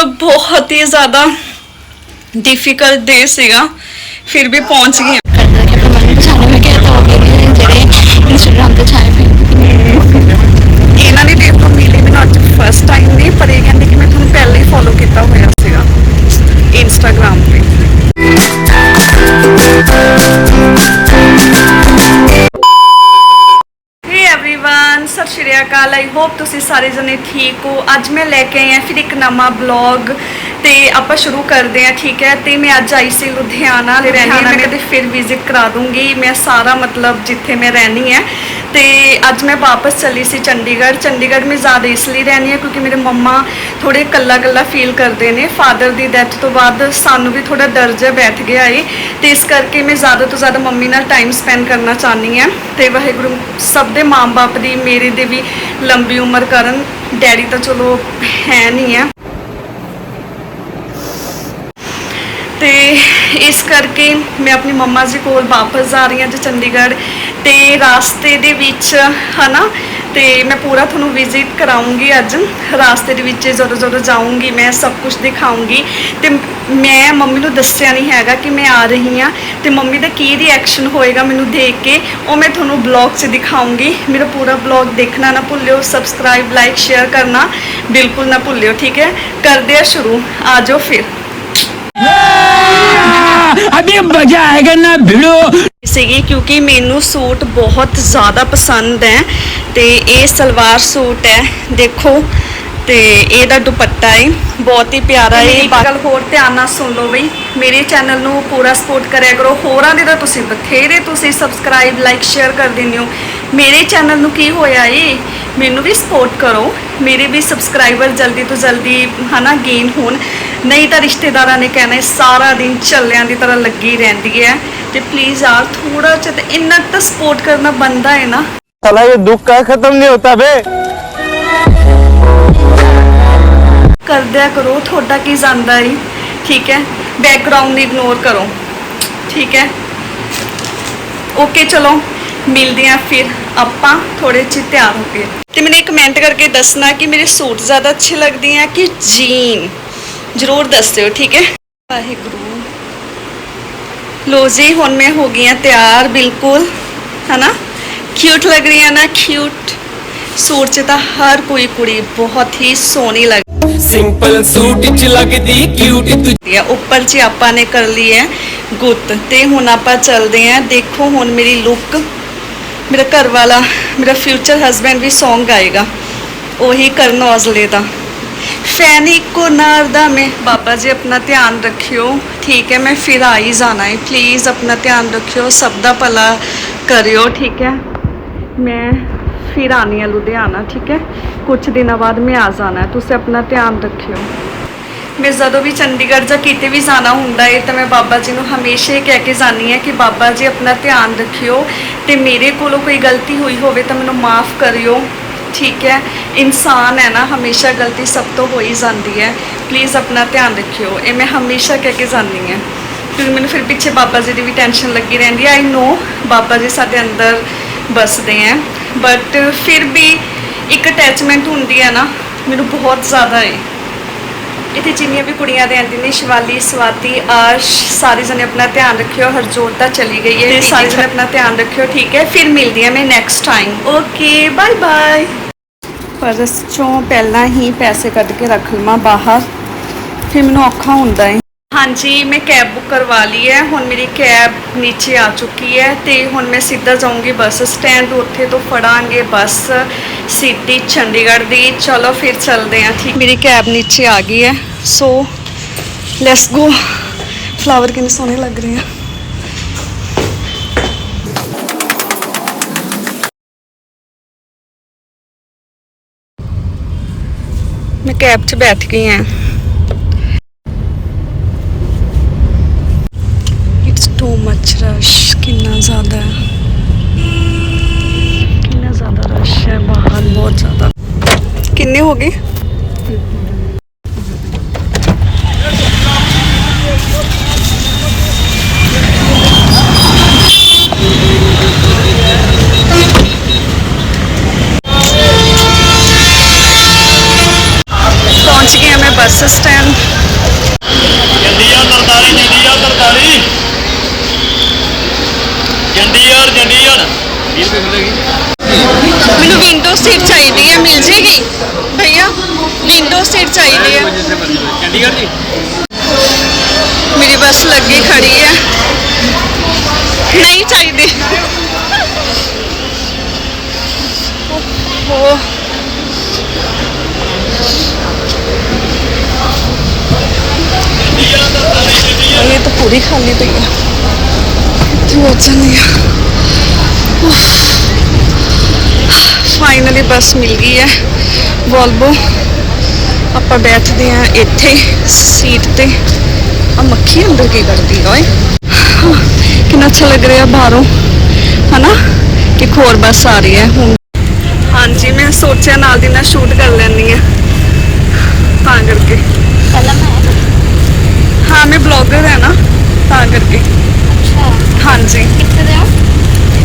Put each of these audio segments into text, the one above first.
ਮਤਲਬ ਬਹੁਤ ਹੀ ਜ਼ਿਆਦਾ ਡਿਫਿਕਲਟ ਡੇ ਸੀਗਾ। ਫਿਰ ਵੀ ਪਹੁੰਚ ਗਏ। ਇਹਨਾਂ ਨੇ ਦੇਖ ਤੋਂ ਮਿਲੀ ਮੈਨੂੰ ਅੱਜ ਫਸਟ ਟਾਈਮ ਨਹੀਂ ਪਰ ਇਹ ਕਹਿੰਦੇ ਕਿ ਮੈਂ ਤੁਹਾਨੂੰ ਪਹਿਲਾਂ ਹੀ ਫੋਲੋ ਕੀਤਾ ਹੋਇਆ ਸੀਗਾ। ਇੰਸਟਾਗ੍ਰam ਸਤਿ ਅਕਾਲ ਆਈ ਹੋਪ ਤੁਸੀਂ ਸਾਰੇ ਜਣੇ ਠੀਕ ਹੋ। ਅੱਜ ਮੈਂ ਲੈ ਕੇ ਆਈ ਹਾਂ ਫਿਰ ਇੱਕ ਨਵਾਂ ਬਲੌਗ ਤੇ ਆਪਾਂ ਸ਼ੁਰੂ ਕਰਦੇ ਹਾਂ ਠੀਕ ਹੈ? ਤੇ ਮੈਂ ਅੱਜ ਆਈ ਸੀ ਲੁਧਿਆਣਾ ਲੁਧਿਆਣਾ ਮੈਂ ਕਦੇ ਫਿਰ ਵਿਜ਼ਿਟ ਕਰਾ ਦੂੰਗੀ। ਮੈਂ ਸਾਰਾ ਮਤਲਬ ਜਿੱਥੇ ਮੈਂ ਰਹਿਣੀ ਹੈ ਤੇ ਅੱਜ ਮੈਂ ਵਾਪਸ ਚਲੀ ਸੀ ਚੰਡੀਗੜ੍ਹ। ਚੰਡੀਗੜ੍ਹ ਮੈਂ ਜ਼ਿਆਦਾ ਇਸ ਲਈ ਰਹਿਣੀ ਹੈ ਕਿਉਂਕਿ ਮੇਰੇ ਮੰਮਾ ਥੋੜੇ ਕੱਲਾ ਕੱਲਾ ਫੀਲ ਕਰਦੇ ਨੇ। ਫਾਦਰ ਦੀ ਡੈਥ ਤੋਂ ਬਾਅਦ ਸਾਨੂੰ ਵੀ ਥੋੜਾ ਡਰ ਜਿਹਾ ਬੈਠ ਗਿਆ ਏ। ਤੇ ਇਸ ਕਰਕੇ ਮੈਂ ਜ਼ਿਆਦਾ ਤੋਂ ਜ਼ਿਆਦਾ ਮੰਮੀ ਨਾਲ ਟਾਈਮ ਸਪੈਂਡ ਕਰਨਾ ਚਾਹਨੀ ਹਾਂ। ਤੇ ਵਾਹਿਗੁਰੂ ਸਭ ਦੇ ਮਾਂ-ਬਾਪ ਦੀ, ਮੇਰੇ ਦੇ ਵੀ ਲੰਬੀ ਉਮਰ ਕਰਨ। ਡੈਡੀ ਤਾਂ ਚਲੋ ਹੈ ਨਹੀਂ ਆ ਤੇ ਇਸ ਕਰਕੇ ਮੈਂ ਆਪਣੀ ਮੰਮਾ ਜੀ ਕੋਲ ਵਾਪਸ ਜਾ ਰਹੀ ਹਾਂ ਜੀ ਚੰਡੀਗੜ੍ਹ ਤੇ ਰਾਸਤੇ ਦੇ ਵਿੱਚ, ਹਨਾ? ਤੇ ਮੈਂ ਪੂਰਾ ਤੁਹਾਨੂੰ ਵਿਜ਼ਿਟ ਕਰਾਉਂਗੀ ਅੱਜ। ਰਾਸਤੇ ਦੇ ਵਿੱਚ ਜਦੋਂ ਜਦੋਂ ਜਾਊਂਗੀ, ਮੈਂ ਸਭ ਕੁਝ ਦਿਖਾਉਂਗੀ। ਤੇ ਮੈਂ ਮੰਮੀ ਨੂੰ ਦੱਸਿਆ ਨਹੀਂ ਹੈਗਾ ਕਿ ਮੈਂ ਆ ਰਹੀ ਹਾਂ। ਤੇ ਮੰਮੀ ਦਾ ਕੀ ਰਿਐਕਸ਼ਨ ਹੋਏਗਾ ਮੈਨੂੰ ਦੇਖ ਕੇ, ਉਹ ਮੈਂ ਤੁਹਾਨੂੰ ਬਲੌਗ 'ਚ ਦਿਖਾਉਂਗੀ। ਮੇਰਾ ਪੂਰਾ ਬਲੌਗ ਦੇਖਣਾ ਨਾ ਭੁੱਲਿਓ ਸਬਸਕ੍ਰਾਈਬ ਲਾਈਕ ਸ਼ੇਅਰ ਕਰਨਾ ਬਿਲਕੁਲ ਨਾ ਭੁੱਲਿਓ, ਠੀਕ ਹੈ? ਕਰਦੇ ਆ ਸ਼ੁਰੂ, ਆ ਜਾਓ ਫਿਰ। अभी मजा आएगा ना भिड़ो ਸੀਗੀ ਕਿਉਂਕਿ ਮੈਨੂੰ ਸੂਟ ਬਹੁਤ ਜ਼ਿਆਦਾ ਪਸੰਦ ਹੈ ਤੇ ਇਹ ਸਲਵਾਰ ਸੂਟ ਹੈ ਦੇਖੋ ਤੇ ਇਹਦਾ ਦੁਪੱਟਾ ਹੈ ਬਹੁਤ ਹੀ ਪਿਆਰਾ ਹੈ ਇੱਕ ਗੱਲ ਹੋਰ ਧਿਆਨ ਨਾਲ ਸੁਣ ਲਓ ਬਈ ਮੇਰੇ ਚੈਨਲ ਨੂੰ ਪੂਰਾ ਸਪੋਰਟ ਕਰਿਆ ਕਰੋ ਹੋਰਾਂ ਦੇ ਤਾਂ ਤੁਸੀਂ ਬਥੇਰੇ ਤੁਸੀਂ ਸਬਸਕ੍ਰਾਈਬ ਲਾਈਕ ਸ਼ੇਅਰ ਕਰ ਦਿੰਦੇ ਹੋ ਮੇਰੇ ਚੈਨਲ ਨੂੰ ਕੀ ਹੋਇਆ ਏ ਮੈਨੂੰ ਵੀ ਸਪੋਰਟ ਕਰੋ। ਮੇਰੇ ਵੀ ਸਬਸਕ੍ਰਾਈਬਰ ਜਲਦੀ ਤੋਂ ਜਲਦੀ ਹਨਾ ਗੇਨ ਹੋਣ। ਨਹੀਂ ਤਾਂ ਰਿਸ਼ਤੇਦਾਰਾਂ ਨੇ ਕਹਿਣਾ ਸਾਰਾ ਦਿਨ ਚੱਲਿਆਂ ਦੀ ਤਰ੍ਹਾਂ ਲੱਗੀ ਰਹਿੰਦੀ ਹੈ। ਤੇ ਪਲੀਜ਼ ਯਾਰ ਥੋੜਾ ਜਿਹਾ ਤਾਂ ਇੰਨਾ ਤਾਂ ਸਪੋਰਟ ਕਰਨਾ ਬੰਦਾ ਹੈ ਨਾ। ਸਾਲਾ ਇਹ ਦੁੱਖ ਕਾ ਖਤਮ ਨਹੀਂ ਹੁੰਦਾ ਬੇ ਕਰਦਿਆ ਕਰੋ ਤੁਹਾਡਾ ਕੀ ਜਾਂਦਾ ਹੈ ਠੀਕ ਹੈ ਬੈਕਗ੍ਰਾਉਂਡ ਇਗਨੋਰ ਕਰੋ। ਠੀਕ ਹੈ। ਓਕੇ ਚਲੋ। ਮਿਲਦੇ ਆ ਫਿਰ ਆਪਾਂ ਥੋੜੇ ਜਿਹੇ ਤਿਆਰ ਹੋ ਕੇ। ਤੇ ਮੈਨੂੰ ਕਮੈਂਟ ਕਰਕੇ ਦੱਸਣਾ ਕਿ ਮੇਰੇ ਸੂਟ ਜ਼ਿਆਦਾ ਅੱਛੇ ਲੱਗਦੇ ਆ ਕਿ ਜੀਨ ਜ਼ਰੂਰ ਦੱਸਿਓ ਠੀਕ ਹੈ? ਵਾਹਿਗੁਰੂ। ਲੋ ਜੀ ਹੁਣ ਮੈਂ ਹੋ ਗਈ ਆ ਤਿਆਰ ਬਿਲਕੁਲ ਹਨਾ? ਕਿਊਟ ਲੱਗ ਰਹੀ ਆ ਨਾ ਕਿਊਟ ਸੂਟ 'ਚ ਤਾਂ ਹਰ ਕੋਈ ਕੁੜੀ ਬਹੁਤ ਹੀ ਸੋਹਣੀ ਲੱਗ ਸਿੰਪਲ ਸੂਟ 'ਚ ਲੱਗਦੀ ਕਿਊਟ ਤੁਸੀਂ ਆ। ਉੱਪਰ 'ਚ ਆਪਾਂ ਨੇ ਕਰ ਲਈ ਹੈ ਗੁੱਤ। ਤੇ ਹੁਣ ਆਪਾਂ ਚੱਲਦੇ ਆ। ਦੇਖੋ ਹੁਣ ਮੇਰੀ ਲੁੱਕ ਮੇਰਾ ਘਰ ਵਾਲਾ ਮੇਰਾ ਫਿਊਚਰ ਹਸਬੈਂਡ ਵੀ Song ਗਾਏਗਾ। ਉਹੀ ਕਰਨ ਔਜਲੇ ਦਾ। ਫੈਨ ਇੱਕੋ ਨਾਰ ਦਾ ਮੈਂ। ਬਾਬਾ ਜੀ, ਆਪਣਾ ਧਿਆਨ ਰੱਖਿਓ। ਠੀਕ ਹੈ, ਮੈਂ ਫਿਰ ਆ ਹੀ ਜਾਣਾ ਹੈ। ਪਲੀਜ਼ ਆਪਣਾ ਧਿਆਨ ਰੱਖਿਓ। ਸਭ ਦਾ ਭਲਾ ਕਰਿਓ, ਠੀਕ ਹੈ? ਮੈਂ ਫਿਰ ਆਣੀ ਹੈ ਲੁਧਿਆਣਾ, ਠੀਕ ਹੈ? ਕੁਝ ਦਿਨਾਂ ਬਾਅਦ ਮੈਂ ਆ ਜਾਣਾ ਤੁਸੀਂ ਆਪਣਾ ਧਿਆਨ ਰੱਖਿਓ। ਮੈਂ ਜਦੋਂ ਵੀ ਚੰਡੀਗੜ੍ਹ ਜਾਂ ਕਿਤੇ ਵੀ ਜਾਣਾ ਹੁੰਦਾ ਹੈ ਤਾਂ ਮੈਂ ਬਾਬਾ ਜੀ ਨੂੰ ਹਮੇਸ਼ਾ ਇਹ ਕਹਿ ਕੇ ਜਾਂਦੀ ਹਾਂ ਕਿ ਬਾਬਾ ਜੀ ਆਪਣਾ ਧਿਆਨ ਰੱਖਿਓ ਤੇ ਮੇਰੇ ਕੋਲੋਂ ਕੋਈ ਗਲਤੀ ਹੋਈ ਹੋਵੇ ਤਾਂ ਮੈਨੂੰ ਮਾਫ ਕਰਿਓ। ਠੀਕ ਹੈ, ਇਨਸਾਨ ਹੈ ਨਾ, ਹਮੇਸ਼ਾ ਗਲਤੀ ਸਭ ਤੋਂ ਹੋ ਹੀ ਜਾਂਦੀ ਹੈ। ਪਲੀਜ਼ ਆਪਣਾ ਧਿਆਨ ਰੱਖਿਓ। ਇਹ ਮੈਂ ਹਮੇਸ਼ਾ ਕਹਿ ਕੇ ਜਾਂਦੀ ਹਾਂ। ਕਿਉਂਕਿ ਮੈਨੂੰ ਫਿਰ ਪਿੱਛੇ ਬਾਬਾ ਜੀ ਦੀ ਵੀ ਟੈਨਸ਼ਨ ਲੱਗੀ ਰਹਿੰਦੀ ਹੈ। ਆਈ ਨੋ ਬਾਬਾ ਜੀ ਸਾਡੇ ਅੰਦਰ ਬਸਦੇ ਹੈ। ਬਟ ਫਿਰ ਵੀ ਇੱਕ ਅਟੈਚਮੈਂਟ ਹੁੰਦੀ ਹੈ ਨਾ, ਮੈਨੂੰ ਬਹੁਤ ਜ਼ਿਆਦਾ ਹੈ ਇੱਥੇ ਜਿੰਨੀਆਂ ਵੀ ਕੁੜੀਆਂ ਦੇ ਆਂਦੀ ਨੇ ਸ਼ਿਵਾਲੀ ਸਵਾਤੀ ਆਸ਼ ਸਾਰੇ ਜਣੇ ਆਪਣਾ ਧਿਆਨ ਰੱਖਿਓ ਹਰਜੋਤ ਤਾਂ ਚਲੀ ਗਈ ਹੈ ਸਾਰੇ ਜਣੇ ਆਪਣਾ ਧਿਆਨ ਰੱਖਿਓ ਠੀਕ ਹੈ ਫਿਰ ਮਿਲਦੀ ਹਾਂ ਮੈਂ next time okay bye bye purse ਚੋਂ ਪਹਿਲਾਂ ਹੀ ਪੈਸੇ ਕੱਢ ਕੇ ਰੱਖ ਲਵਾਂ ਬਾਹਰ ਫਿਰ ਮੈਨੂੰ ਔਖਾ ਹੁੰਦਾ ਹੈ। ਹਾਂਜੀ ਮੈਂ ਕੈਬ ਬੁੱਕ ਕਰਵਾ ਲਈ ਹੈ ਹੁਣ ਮੇਰੀ ਕੈਬ ਨੀਚੇ ਆ ਚੁੱਕੀ ਹੈ ਤੇ ਹੁਣ ਮੈਂ ਸਿੱਧਾ ਜਾਊਂਗੀ ਬੱਸ ਸਟੈਂਡ ਉੱਥੇ ਤੋਂ ਫੜਾਂਗੇ ਬੱਸ। ਸਿੱਧੀ ਚੰਡੀਗੜ੍ਹ ਦੀ ਚਲੋ ਫਿਰ ਚੱਲਦੇ ਹਾਂ ਠੀਕ ਮੇਰੀ ਕੈਬ ਨੀਚੇ ਆ ਗਈ ਹੈ ਸੋ ਲੈਟਸ ਗੋ ਫਲਾਵਰ ਕਿੰਨੇ ਸੋਹਣੇ ਲੱਗ ਰਹੇ ਆ ਮੈਂ ਕੈਬ 'ਚ ਬੈਠ ਗਈ ਹਾਂ ਇਟਸ ਟੂ ਮੱਚ ਰਸ਼ ਕਿੰਨਾ ਜ਼ਿਆਦਾ ਹੈ ਕਿੰਨਾ ਜ਼ਿਆਦਾ ਰਸ਼ ਹੈ ਬਾਹਰ ਬਹੁਤ ਜ਼ਿਆਦਾ। ਕਿੰਨੇ ਹੋ ਗਏ? ਪੂਰੀ ਖਾਲੀ ਪਈ ਆ। ਤੂੰ ਚੱਲਨੀ ਆ? ਫਾਈਨਲੀ ਬੱਸ ਮਿਲ ਗਈ ਹੈ। ਵੋਲਵੋ ਆਪਾਂ ਬੈਠਦੇ ਆ ਇੱਥੇ ਸੀਟ ਤੇ। ਆ ਮੱਖੀ ਅੰਦਰ ਕੀ ਕਰਦੀ ਓਏ? ਕਿੰਨਾ ਅੱਛਾ ਲੱਗ ਰਿਹਾ ਬਾਹਰੋਂ। ਹਨਾ? ਕਿ ਹੋਰ ਬੱਸ ਆ ਰਹੀ ਹੈ ਹੁਣ। ਹਾਂਜੀ, ਮੈਂ ਸੋਚਿਆ ਨਾਲ ਦੀ ਨਾਲ ਸ਼ੂਟ ਕਰ ਲੈਣੀ ਆ ਤਾਂ ਕਰਕੇ। ਪਹਿਲਾਂ ਮੈਂ ਹਾਂ ਮੈਂ ਬਲੌਗਰ ਹੈ ਨਾ ਤਾਂ ਕਰਕੇ। ਅੱਛਾ। ਹਾਂਜੀ। ਕਿੱਥੇ ਦੇ ਆ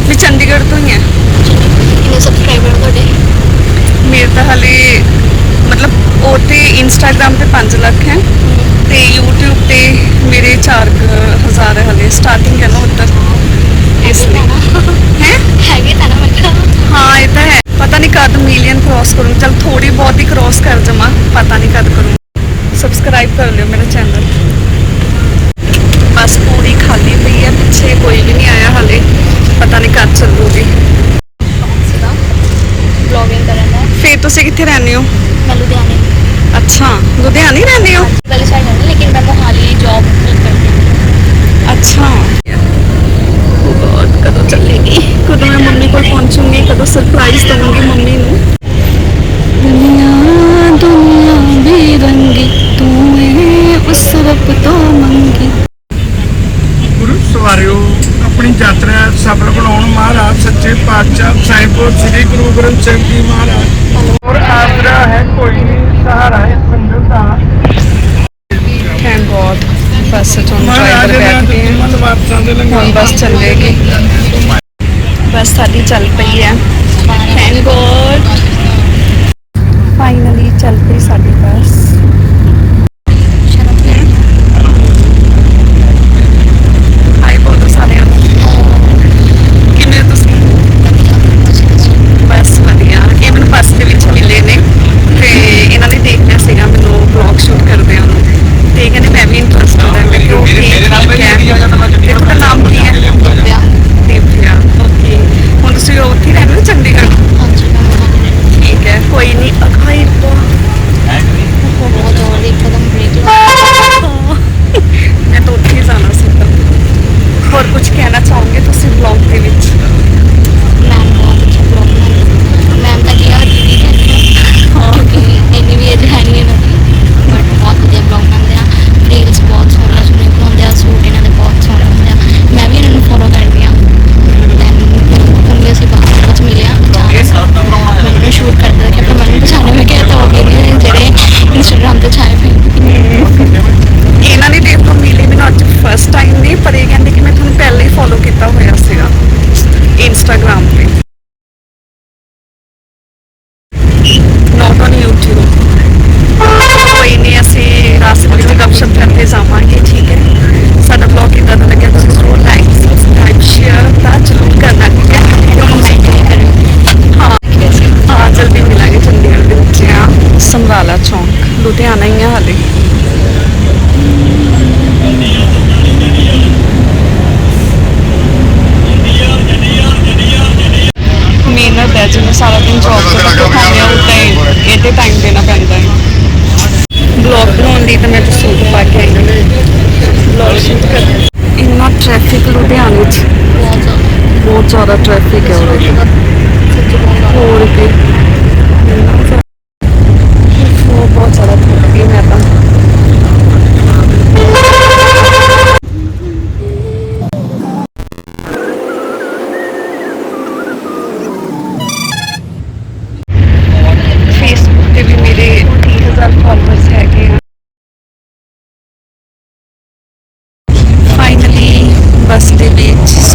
ਮੈਂ ਚੰਡੀਗੜ੍ਹ ਤੋਂ ਹੀ ਹਾਂ। ਕਿੰਨੇ ਸਬਸਕ੍ਰਾਈਬਰ ਤੁਹਾਡੇ? ਮੇਰੇ ਤਾਂ ਹਲੇ ਮਤਲਬ ਉਹ ਤੇ ਇੰਸਟਾਗ੍ਰam ਤੇ 5 ਲੱਖ ਹੈ ਤੇ YouTube ਤੇ ਮੇਰੇ 4000 ਹੈ ਹਲੇ ਸਟਾਰਟਿੰਗ ਹੈ ਨਾ ਉੱਧਰ ਇਸ ਲਈ। ਹੈ? ਹੈਗੇ ਤਾਂ ਨਾ ਮਤਲਬ ਹਾਂ ਇਹ ਤਾਂ ਹੈ। ਪਤਾ ਨਹੀਂ ਕਦ ਮਿਲੀਅਨ ਕ੍ਰਾਸ ਕਰੂੰ। ਚਲ ਥੋੜੀ ਬਹੁਤ ਹੀ ਕ੍ਰਾਸ ਕਰ ਜਾਵਾਂ। ਪਤਾ ਨਹੀਂ ਕਦ ਕਰੂੰ। ਸਬਸਕ੍ਰਾਈਬ ਕਰ ਲਿਓ ਮੇਰਾ ਚੈਨਲ ਬਸ ਪੂਰੀ ਖਾਲੀ ਪਈ ਹੈ ਪਿੱਛੇ ਕੋਈ ਵੀ ਨਹੀਂ ਆਇਆ ਹਲੇ। ਪਤਾ ਨਹੀਂ ਕਦ ਚੱਲੂਗੀ। ਸੀਗਾ ਵਲੌਗਿੰਗ ਕਰਨ ਦਾ ਫੇਰ ਤੁਸੀਂ ਕਿੱਥੇ ਰਹਿੰਦੇ ਹੋ? ਮੈਂ ਲੁਧਿਆਣੇ। ਅੱਛਾ ਲੁਧਿਆਣੇ ਰਹਿੰਦੇ ਹੋ? ਵਾਲੀ ਸਾਈਡ ਰਹਿੰਦੀ ਲੇਕਿਨ ਮੈਂ ਮੋਹਾਲੀ ਜੌਬ ਕਰਦੀ। ਅੱਛਾ। Oh God, ਕਦੋਂ ਚੱਲੇਗੀ? ਕਦੋਂ ਮੈਂ ਮੰਮੀ ਕੋਲ ਪਹੁੰਚੂੰਗੀ ਕਦੋਂ ਸਰਪ੍ਰਾਈਜ਼ ਦਵਾਂਗੀ ਮੰਮੀ ਨੂੰ। ਸੱਚੇ ਪਾਤਸ਼ਾਹ ਸਾਹਿਬੋ ਸ੍ਰੀ ਗੁਰੂ ਗ੍ਰੰਥ ਸਾਹਿਬ ਜੀ ਮਹਾਰਾਜ। ਔਰ ਆਸਰਾ ਹੈ ਕੋਈ ਨਹੀਂ ਸਹਾਰਾ ਹੈ ਸੰਗਤ ਦਾ। ਥੈਂਕ ਗॉड ਬੱਸ ਮਹਾਰਾਜ ਡਰਾਈਵਰ ਬੈਠ ਗਏ। ਹੁਣ ਬੱਸ ਚੱਲੇਗੀ। ਬੱਸ ਸਾਡੀ ਚੱਲ ਪਈ ਹੈ। ਥੈਂਕ ਗॉड ਰਾਸਤੇ ਲੁਧਿਆਣੇ 'ਚ। ਬਹੁਤ ਜ਼ਿਆਦਾ ਬਹੁਤ ਟ੍ਰੈਫਿਕ ਹੈ ਉਰੇ ਹੋਰ ਕੀ।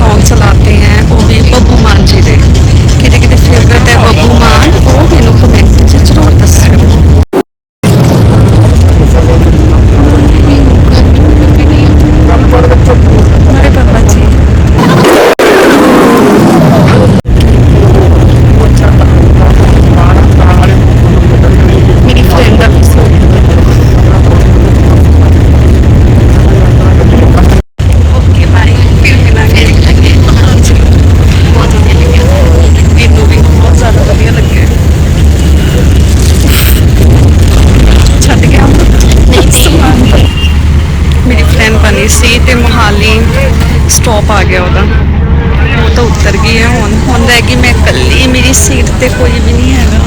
talk. ਸਟਾਪ ਆ ਗਿਆ ਉਹਦਾ ਉਹ ਤਾਂ ਉਤਰ ਗਈ ਹੈ ਹੁਣ ਹੁਣ ਰਹਿ ਗਈ ਮੈਂ ਇਕੱਲੀ ਮੇਰੀ ਸੀਟ ਤੇ ਕੋਈ ਵੀ ਨਹੀਂ ਹੈਗਾ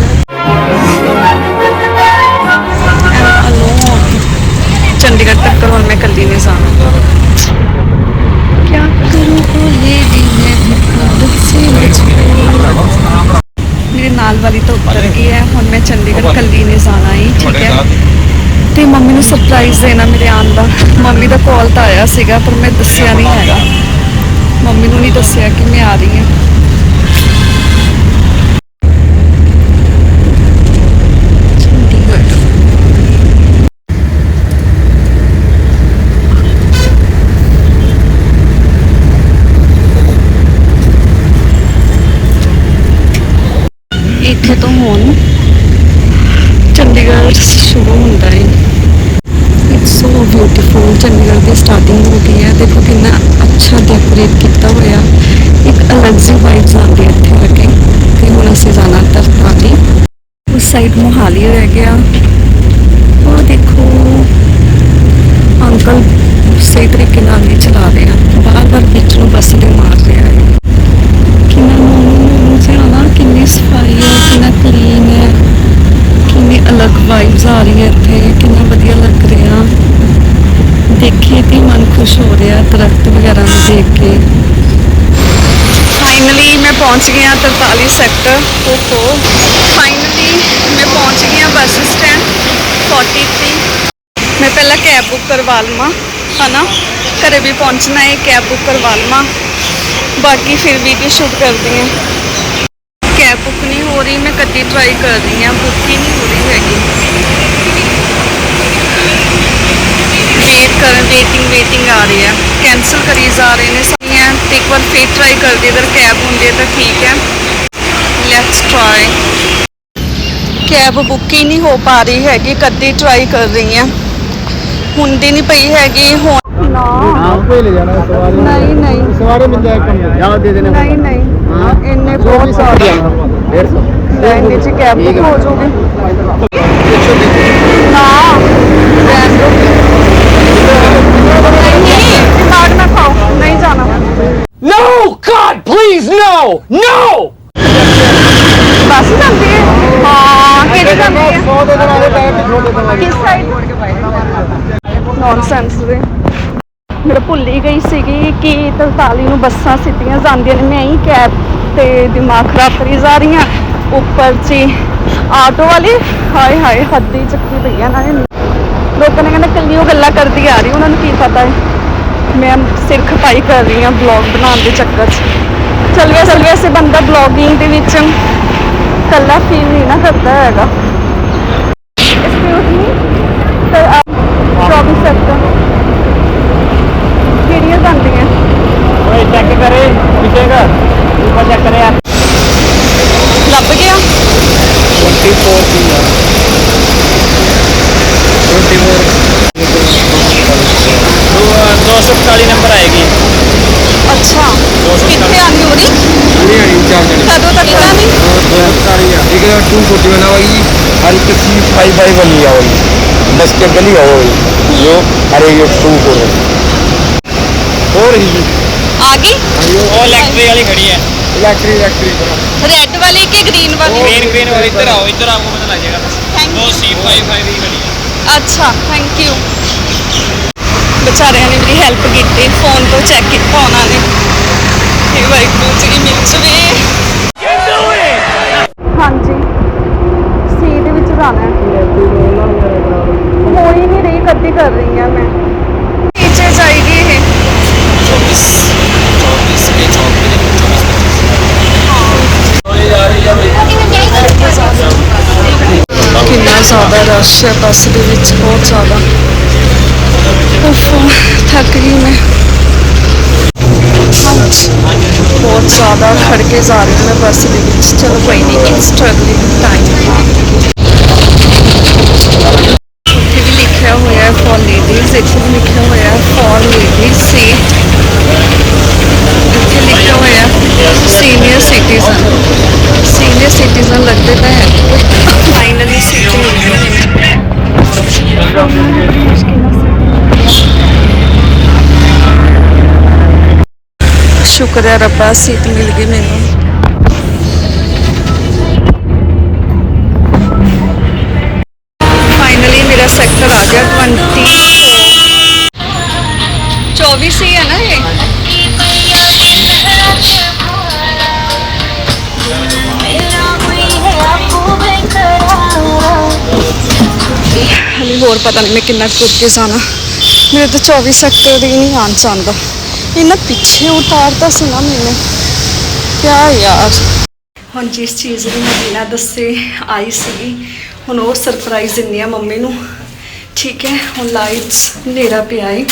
ਅਲੋਨ ਚੰਡੀਗੜ੍ਹ ਤੱਕ ਹੁਣ ਮੈਂ ਇਕੱਲੀ ਨਹੀਂ ਜਾਣਾ क्या करूं भोले दी मैं मोहब्बत से मजबूर ਮੇਰੇ ਨਾਲ ਵਾਲੀ ਤਾਂ ਉਤਰ ਗਈ ਹੈ ਹੁਣ ਮੈਂ ਚੰਡੀਗੜ੍ਹ ਤੇ ਮੰਮੀ ਨੂੰ ਸਰਪ੍ਰਾਈਜ਼ ਦੇਣਾ ਮੇਰੇ ਆਉਣ ਦਾ। ਮੰਮੀ ਦਾ ਕਾਲ ਤਾਂ ਆਇਆ ਸੀਗਾ, ਪਰ ਮੈਂ ਦੱਸਿਆ ਨਹੀਂ ਹੈਗਾ। ਮੰਮੀ ਨੂੰ ਨਹੀਂ ਦੱਸਿਆ ਕਿ ਮੈਂ ਆ ਰਹੀ ਹਾਂ। ਚੰਡੀਗੜ੍ਹ ਇੱਥੇ ਤੋਂ ਹੁਣ ਚੰਡੀਗੜ੍ਹ ਸ਼ੁਰੂ ਹੁੰਦਾ ਹੈ ਸੋ ਚੰਡੀਗੜ੍ਹ ਦੀ ਸਟਾਰਟਿੰਗ ਹੋ ਗਈ ਹੈ ਦੇਖੋ ਕਿੰਨਾ ਅੱਛਾ ਡੈਕੋਰੇਟ ਕੀਤਾ ਹੋਇਆ। ਇੱਕ ਅਲੱਗ ਜਿਹੀ ਵਾਈਬਸ ਆਉਂਦੀ ਹੈ ਇੱਥੇ ਆ ਕੇ। ਤੇ ਹੁਣ ਅਸੀਂ ਜਾਣਾ ਤਰਤਾਲੀ। ਉਸ ਸਾਈਡ ਮੋਹਾਲੀ ਰਹਿ ਗਿਆ। ਉਹ ਦੇਖੋ ਅੰਕਲ ਸਹੀ ਤਰੀਕੇ ਨਾਲ ਨਹੀਂ ਚਲਾ ਰਹੇ। ਆ ਬਾਰ ਤੇ ਮਨ ਖੁਸ਼ ਹੋ ਰਿਹਾ ਦਰਖਤ ਵਗੈਰਾ ਨੂੰ ਦੇਖ ਕੇ ਫਾਈਨਲੀ ਮੈਂ ਪਹੁੰਚ ਗਿਆ 43 ਸੈਕਟਰ ਓਹੋ ਫਾਈਨਲੀ ਮੈਂ ਪਹੁੰਚ ਗਿਆ ਬੱਸ ਸਟੈਂਡ 43 ਮੈਂ ਪਹਿਲਾਂ ਕੈਬ ਬੁੱਕ ਕਰਵਾ ਲਵਾਂ ਹਨਾ ਘਰੇ ਵੀ ਪਹੁੰਚਣਾ ਹੈ ਕੈਬ ਬੁੱਕ ਕਰਵਾ ਲਵਾਂ ਬਾਕੀ ਫਿਰ ਵੀਡੀਓ ਸ਼ੂਟ ਕਰਦੀ ਹਾਂ ਕੈਬ ਬੁੱਕ ਨਹੀਂ ਹੋ ਰਹੀ ਮੈਂ ਕਦੀ ਟਰਾਈ ਕਰ ਰਹੀ ਹਾਂ ਬੁੱਕ ਹੀ ਨਹੀਂ ਹੋ ਰਹੀ ਹੈਗੀ ਵੇਟ ਕਰਨ ਵੇਟਿੰਗ ਵੇਟਿੰਗ ਆ ਰਹੀ ਹੈ ਕੈਂਸਲ ਕਰੀ ਜਾ ਰਹੇ ਨੇ ਸਾਰੀਆਂ ਤੇ ਇੱਕ ਵਾਰ ਫੇਰ ਟਰਾਈ ਕਰਦੀ ਅਗਰ ਕੈਬ ਹੁੰਦੀ ਹੈ ਤਾਂ ਠੀਕ ਹੈ ਲੈਟਸ ਟਰਾਈ ਕੈਬ ਬੁੱਕ ਹੀ ਨਹੀਂ ਹੋ ਪਾ ਰਹੀ ਹੈਗੀ ਕਦੀ ਟਰਾਈ ਕਰ ਰਹੀ ਹਾਂ ਹੁੰਦੀ ਨਹੀਂ ਪਈ ਹੈਗੀ ਹੁਣ ਨਾ आपको ही ले जाना है सवारी ਨਹੀਂ नहीं सवारी मिल जाए कम जाओ दे देने ਨਹੀਂ ਨਹੀਂ ਇੰਨੇ ਬਹੁਤ ਸਾਰੇ डेढ़ सौ ਲੈਣੇ ਚ ਕੈਬ ਬੁੱਕ ਹੋ ਜਾਊਗੀ ਨਾ ਰਹਿਣ ਦਿਓ। ਨਹੀਂ ਕਾਰਡ ਨਾ ਖਾਓ ਨਹੀਂ ਜਾਣਾ No! God, please, no! No! ਬੱਸ ਜਾਂਦੀ ਹੈ ਹਾਂ ਕਿਹੜੀ ਜਾਂਦੀ ਹੈ ਸੌ ਦੇ ਦਿਨਾਂ ਦੇ ਪੈਸੇ ਪਿੱਛੋਂ ਦੇ ਦੇਣ ਲੱਗੇ ਕਿਸ ਸਾਈਡ ਨੌਨਸੈਂਸ ਦੇ ਮੇਰਾ ਭੁੱਲ ਹੀ ਗਈ ਸੀਗੀ ਕਿ 43 ਨੂੰ ਬੱਸਾਂ ਸਿੱਧੀਆਂ ਜਾਂਦੀਆਂ ਨੇ ਮੈਂ ਹੀ ਕੈਬ ਤੇ ਦਿਮਾਗ ਖਰਾਬ ਕਰੀ ਜਾ ਰਹੀ ਹਾਂ ਉੱਪਰ 'ਚ ਆਟੋ ਵਾਲੇ ਹਾਏ ਹਾਏ ਹੱਦੀ ਚੱਕੀ ਪਈ ਆ ਨਾ ਲੋਕਾਂ ਨੇ ਕਹਿੰਦਾ ਕੱਲੀ ਉਹ ਗੱਲਾਂ ਕਰਦੀ ਆ ਰਹੀ, ਉਹਨਾਂ ਨੂੰ ਕੀ ਪਤਾ ਹੈ। ਮੈਂ ਸਿਰ ਖਪਾਈ ਕਰ ਰਹੀ ਹਾਂ ਬਲੌਗ ਬਣਾਉਣ ਦੇ ਚੱਕਰ 'ਚ। ਚੱਲ ਵੈਸੇ ਚੱਲ ਵੈਸੇ ਬੰਦਾ ਬਲੌਗਿੰਗ ਦੇ ਵਿੱਚ ਕੱਲਾ ਫੀਲ ਨਹੀਂ ਨਾ ਕਰਦਾ ਹੈਗਾ। दस के गली आओगी यो अरे ये टू फोर और ही ਆ ਗਈ ਉਹ ਇਲੈਕਟ੍ਰਿਕ ਵਾਲੀ ਖੜੀ ਹੈ इलेक्ट्रिक इलेक्ट्रिक ਰੈੱਡ ਵਾਲੀ ਕਿ ਗ੍ਰੀਨ ਵਾਲੀ ग्रीन ग्रीन वाली इधर आओ इधर आपको पता लग जाएगा Thank दो सी फाइव फाइव ही खड़ी है ਅੱਛਾ ਥੈਂਕ ਯੂ ਵਿਚਾਰਿਆਂ ਨੇ ਮੇਰੀ ਹੈਲਪ ਕੀਤੀ ਫੋਨ ਤੋਂ ਚੈੱਕ ਕੀਤਾ ਉਹਨਾਂ ਨੇ ਇਹ ਵਾਹਿਗੁਰੂ ਜੀ ਮਿਲ ਜਵੇ ਹਾਂਜੀ ਸੀ ਦੇ ਵਿੱਚ ਜਾਣਾ ਹੈ ਹੋ कॉपी कर रही है मैं। नीचे जाएगी। है किन्ना ज़्यादा रश है बस के बहुत ज़्यादा। थक गई मैं। बहुत ज़्यादा खड़के जा रही हूँ मैं बस के चलो कोई नहीं स्ट्रगलिंग टाइम ਚਲੋ ਕੋਈ ਨਹੀਂ ਇਟਸ ਸਟਰਗਲਿੰਗ ਟਾਈਮ ਇੱਥੇ ਵੀ ਲਿਖਿਆ ਹੋਇਆ ਹੈ ਫॉर ਲੇਡੀਜ਼ ਇੱਥੇ ਵੀ ਲਿਖਿਆ ਹੋਇਆ ਹੈ ਫॉर ਲੇਡੀਜ਼ ਸੀਟ ਇੱਥੇ ਲਿਖਿਆ ਹੋਇਆ ਹੈ ਸੀਨੀਅਰ ਸਿਟੀਜ਼ਨ ਸੀਨੀਅਰ ਸਿਟੀਜ਼ਨ ਲੱਗਦੇ ਤਾਂ ਹੈ ਮੇਰਾ ਸੈਕਟਰ ਆ ਗਿਆ 20 24 ਹੀ ਹੈ ਨਾ ਇਹ? ਹਲੇ ਹੋਰ ਪਤਾ ਨਹੀਂ ਮੈਂ ਕਿੰਨਾ ਕੁ ਤੁਰ ਕੇ ਜਾਣਾ। ਮੇਰੇ ਤਾਂ 24 ਸੈਕਟਰ ਦੀ ਨਹੀਂ ਆਉਣ ਚਾਹੁੰਦਾ ਇਹਨਾਂ ਪਿੱਛੇ ਉਤਾਰਤਾ ਸੀ ਨਾ ਮੈਨੇ। ਕਿਆ ਯਾਰ। ਹੁਣ ਜਿਸ ਚੀਜ਼ ਦੀ ਮੈਂ ਬਿਨਾਂ ਦੱਸੇ ਆਈ ਸੀਗੀ ਹੁਣ ਉਹ ਸਰਪ੍ਰਾਈਜ਼ ਦਿੰਦੀ ਆ ਮੰਮੀ ਨੂੰ। ਠੀਕ ਹੈ, ਹੁਣ ਲਾਈਟਸ ਹਨੇਰਾ ਪਿਆ ਏ।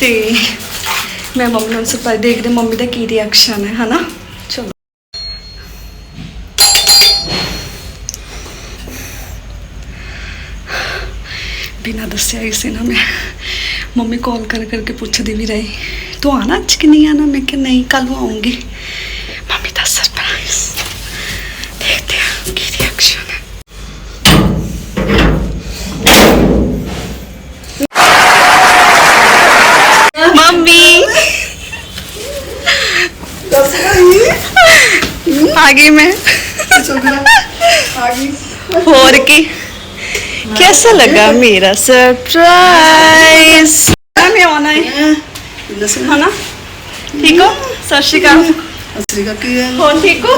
ਤੇ ਮੈਂ ਮੰਮੀ ਨੂੰ ਸਰਪ੍ਰਾਈਜ਼ ਦੇਖਦੇ ਮੰਮੀ ਦਾ ਕੀ ਰਿਐਕਸ਼ਨ ਹੈ, ਹਨਾ? ਚਲੋ। ਬਿਨਾਂ ਦੱਸਿਆ ਹੀ ਸੀ ਨਾ ਮੈਂ ਮੰਮੀ ਕਾਲ ਕਰ ਕਰਕੇ ਪੁੱਛਦੀ ਵੀ ਰਹੀ। ਤੂੰ ਆਣਾ ਅੱਜ ਕਿ ਨਹੀਂ ਆਣਾ ਮੈਂ ਕਿ ਨਹੀਂ ਕੱਲ ਨੂੰ ਆਉਂਗੀ। ਮੰਮੀ ਦਾ ਆ ਗਈ ਮੈਂ ਹੋਰ ਕੀ कैसा लगा मेरा सरप्राइज मैं आना है है ना ठीक हो सत श्री अकाल हो ठीक हो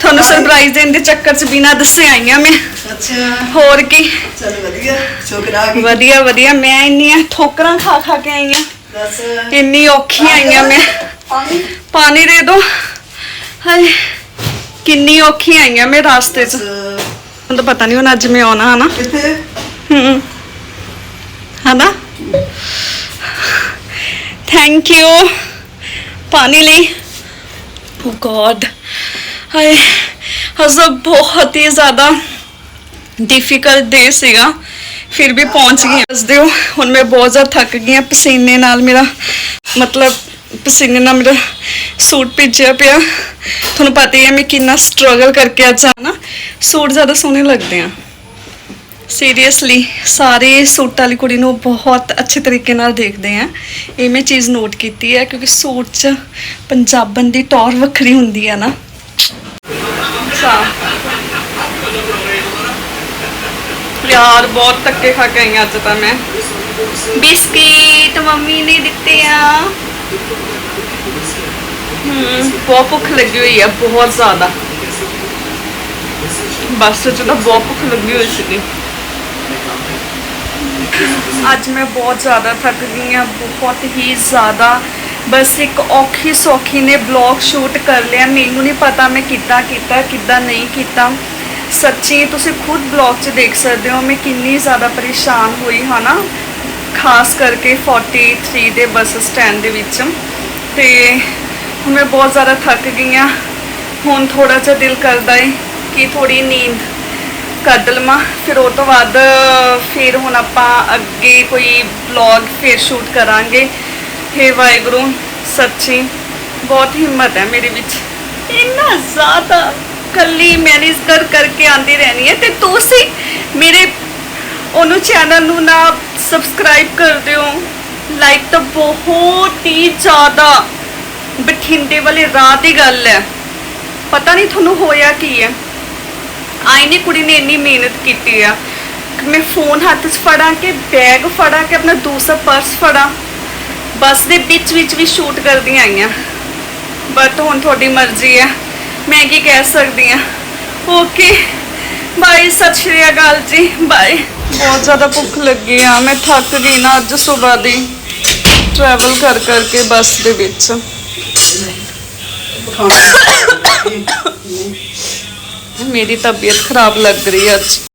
ਤੁਹਾਨੂੰ ਸਰਪ੍ਰਾਈਜ਼ ਦੇਣ ਦੇ ਚੱਕਰ 'ਚ ਬਿਨਾਂ ਦੱਸੇ ਆਈ ਆ ਮੈਂ ਅੱਛਾ ਹੋਰ ਕੀ ਚਲ ਵਧੀਆ ਸ਼ੁਕਰ ਆ ਗਈ ਵਧੀਆ ਵਧੀਆ ਮੈਂ ਇੰਨੀਆਂ ਠੋਕਰਾਂ ਖਾ ਖਾ ਕੇ ਆਈ ਆ ਦੱਸ ਇੰਨੀ ਔਖੀ ਆਈ ਆ ਮੈਂ। ਪਾਣੀ। ਪਾਣੀ ਦੇ ਦੋ। ਹਾਏ ਕਿੰਨੀ ਔਖੀ ਆਈ ਆ ਮੈਂ ਰਾਸਤੇ 'ਚ। ਮੈਨੂੰ ਤਾਂ ਪਤਾ ਨਹੀਂ ਹੁਣ ਅੱਜ ਮੈਂ ਆਉਣਾ ਹਨਾ? ਕਿੱਥੇ? ਹਮ ਹਨਾ? ਥੈਂਕ ਯੂ ਪਾਣੀ ਲਈ। ਓ ਗॉड ਹਾਏ ਹਜ਼ਬ ਬਹੁਤ ਹੀ ਜ਼ਿਆਦਾ ਡਿਫਿਕਲਟ ਡੇ ਸੀਗਾ। ਫਿਰ ਵੀ ਪਹੁੰਚ ਗਈ ਦੱਸ ਦਿਓ ਹੁਣ ਮੈਂ ਬਹੁਤ ਜ਼ਿਆਦਾ ਥੱਕ ਗਈ ਹਾਂ। ਪਸੀਨੇ ਨਾਲ ਮੇਰਾ, ਮਤਲਬ ਪਸੀਨੇ ਨਾਲ ਮੇਰਾ ਸੂਟ ਭਿੱਜਿਆ ਪਿਆ। ਤੁਹਾਨੂੰ ਪਤਾ ਹੀ ਹੈ, ਮੈਂ ਕਿੰਨਾ ਸਟਰਗਲ ਕਰਕੇ ਅੱਜ ਆਣਾ ਸੂਟ ਜ਼ਿਆਦਾ ਸੋਹਣੇ ਲੱਗਦੇ ਆ। ਸੀਰੀਅਸਲੀ ਸਾਰੇ ਸੂਟ ਵਾਲੀ ਕੁੜੀ ਨੂੰ ਬਹੁਤ ਅੱਛੇ ਤਰੀਕੇ ਨਾਲ ਦੇਖਦੇ ਆ। ਇਹ ਮੈਂ ਚੀਜ਼ ਨੋਟ ਕੀਤੀ ਹੈ, ਕਿਉਂਕਿ ਸੂਟ 'ਚ ਪੰਜਾਬਣ ਦੀ ਟੌਰ ਵੱਖਰੀ ਹੁੰਦੀ ਹੈ ਨਾ। ਸਾ ਯਾਰ ਬਹੁਤ ਧੱਕੇ ਖਾ ਕੇ ਆਈ ਅੱਜ ਤਾਂ ਮੈਂ। ਬਿਸਕਿਟ ਮੰਮੀ ਨੇ ਦਿੱਤੇ ਆ। ਹਮ ਬਹੁਤ ਭੁੱਖ ਲੱਗੀ ਹੋਈ ਆ ਬਹੁਤ ਜ਼ਿਆਦਾ। ਬੱਸ 'ਚ ਤਾਂ ਬਹੁਤ ਭੁੱਖ ਲੱਗੀ ਹੋਈ ਸੀਗੀ। ਅੱਜ ਮੈਂ ਬਹੁਤ ਜ਼ਿਆਦਾ ਥੱਕ ਗਈ ਹਾਂ ਬਹੁਤ ਹੀ ਜ਼ਿਆਦਾ। ਬਸ ਇੱਕ ਔਖੀ ਸੌਖੀ ਨੇ ਬਲੌਗ ਸ਼ੂਟ ਕਰ ਲਿਆ ਮੈਨੂੰ ਨਹੀਂ ਪਤਾ ਮੈਂ ਕਿੱਦਾਂ ਕੀਤਾ ਕਿੱਦਾਂ ਨਹੀਂ ਕੀਤਾ। ਸੱਚੀ ਤੁਸੀਂ ਖੁਦ ਬਲੌਗ 'ਚ ਦੇਖ ਸਕਦੇ ਹੋ, ਮੈਂ ਕਿੰਨੀ ਜ਼ਿਆਦਾ ਪਰੇਸ਼ਾਨ ਹੋਈ, ਹਨਾ? ਖਾਸ ਕਰਕੇ 43 ਦੇ ਬੱਸ ਸਟੈਂਡ ਦੇ ਵਿੱਚ। ਤੇ ਹੁਣ ਮੈਂ ਬਹੁਤ ਜ਼ਿਆਦਾ ਥੱਕ ਗਈ ਹਾਂ ਹੁਣ ਥੋੜਾ ਜਿਹਾ ਦਿਲ ਕਰਦਾ ਏ ਕਿ ਥੋੜੀ ਨੀਂਦ ਕੱਢ ਲਵਾਂ। ਫਿਰ ਉਹ ਤੋਂ ਬਾਅਦ ਫਿਰ ਹੁਣ ਆਪਾਂ ਅੱਗੇ ਕੋਈ ਵਲੌਗ ਫਿਰ ਸ਼ੂਟ ਕਰਾਂਗੇ। ਹੇ ਵਾਹਿਗੁਰੂ, ਸੱਚੀ ਬਹੁਤ ਹਿੰਮਤ ਹੈ ਮੇਰੇ ਵਿੱਚ। ਇੰਨਾ ਜ਼ਿਆਦਾ ਕੱਲੀ ਮੈਨੇਜ ਕਰ ਕਰਕੇ ਆਂਦੀ ਰਹਿਣੀ ਹੈ ਤੇ ਤੁਸੀਂ ਮੇਰੇ ਉਹਨੂੰ ਚੈਨਲ ਨੂੰ ਨਾ ਸਬਸਕ੍ਰਾਈਬ ਕਰ ਦਿਓ। ਲਾਈਕ ਤਾਂ ਬਹੁਤ ਹੀ ਜ਼ਿਆਦਾ ਬਠਿੰਡੇ ਵਾਲੇ ਰਾਹ ਦੀ ਗੱਲ ਹੈ। ਪਤਾ ਨਹੀਂ ਤੁਹਾਨੂੰ ਹੋਇਆ ਕੀ ਹੈ। ਆਈ ਨੇ ਕੁੜੀ ਨੇ ਇੰਨੀ ਮਿਹਨਤ ਕੀਤੀ ਆ। ਮੈਂ ਫੋਨ ਹੱਥ 'ਚ ਫੜਾਂ ਕਿ ਬੈਗ ਫੜਾਂ ਕਿ ਆਪਣਾ ਦੂਸਰਾ ਪਰਸ ਫੜਾਂ? ਬੱਸ ਦੇ ਵਿੱਚ ਵਿੱਚ ਵੀ ਸ਼ੂਟ ਕਰਦੀਆਂ ਆਈਆਂ। ਬਟ ਹੁਣ ਤੁਹਾਡੀ ਮਰਜ਼ੀ ਹੈ। ਮੈਂ ਕੀ ਕਹਿ ਸਕਦੀ ਆ ਓਕੇ ਬਾਏ ਸਤਿ ਸ਼੍ਰੀ ਅਕਾਲ ਜੀ। ਬਾਏ ਬਹੁਤ ਜ਼ਿਆਦਾ ਭੁੱਖ ਲੱਗੀ ਆ। ਮੈਂ ਥੱਕ ਗਈ ਨਾ ਅੱਜ ਸਵੇਰ ਦੀ। ਟਰੈਵਲ ਕਰ ਕਰਕੇ ਬੱਸ ਦੇ ਵਿੱਚ। ਮੇਰੀ ਤਬੀਅਤ ਖਰਾਬ ਲੱਗ ਰਹੀ ਹੈ ਅੱਜ।